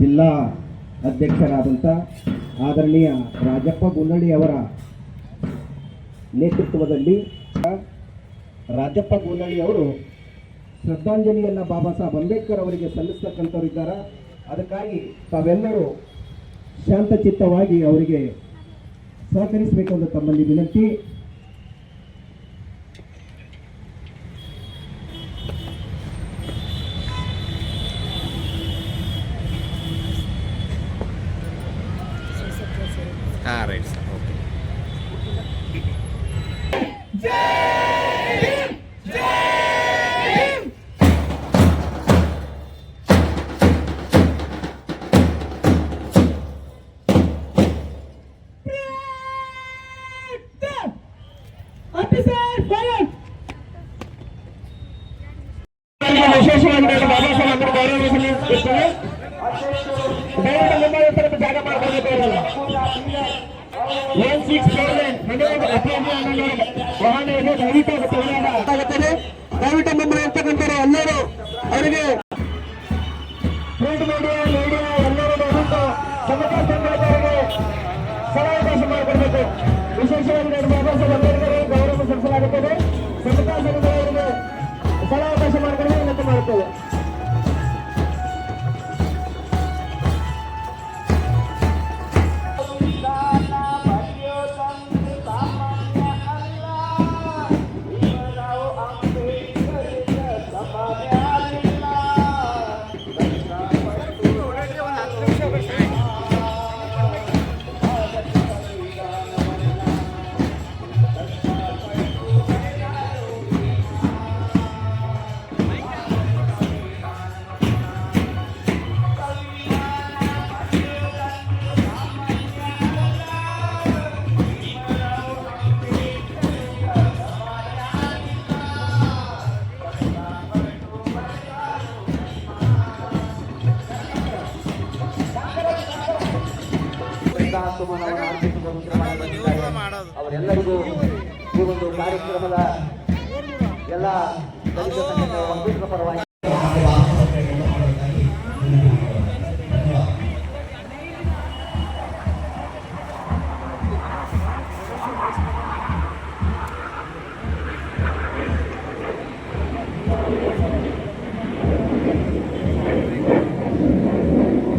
ಜಿಲ್ಲಾ ಅಧ್ಯಕ್ಷರಾದಂಥ ಆದರಣೀಯ ರಾಜಪ್ಪ ಗುನ್ನಳ್ಳಿ ಅವರ ನೇತೃತ್ವದಲ್ಲಿ ರಾಜಪ್ಪ ಗುನ್ನಳ್ಳಿ ಅವರು ಶ್ರದ್ಧಾಂಜಲಿಯನ್ನು ಬಾಬಾ ಸಾಹೇಬ್ ಅಂಬೇಡ್ಕರ್ ಅವರಿಗೆ ಸಲ್ಲಿಸ್ತಕ್ಕಂಥವ್ರಿದ್ದಾರೆ ಅದಕ್ಕಾಗಿ ತಾವೆಲ್ಲರೂ ಶಾಂತಚಿತ್ತವಾಗಿ ಅವರಿಗೆ ಸಹಕರಿಸಬೇಕು ಅಂತ ತಮ್ಮಲ್ಲಿ ವಿನಂತಿ. right, sir. Okay. Officer! ¡Vamos! ¡Vamos! ¡Vamos! ¡Vamos! ಅವರೆಲ್ಲರಿಗೂ ಈ ಒಂದು ಕಾರ್ಯಕ್ರಮದ ಎಲ್ಲ ಪರವಾಗಿ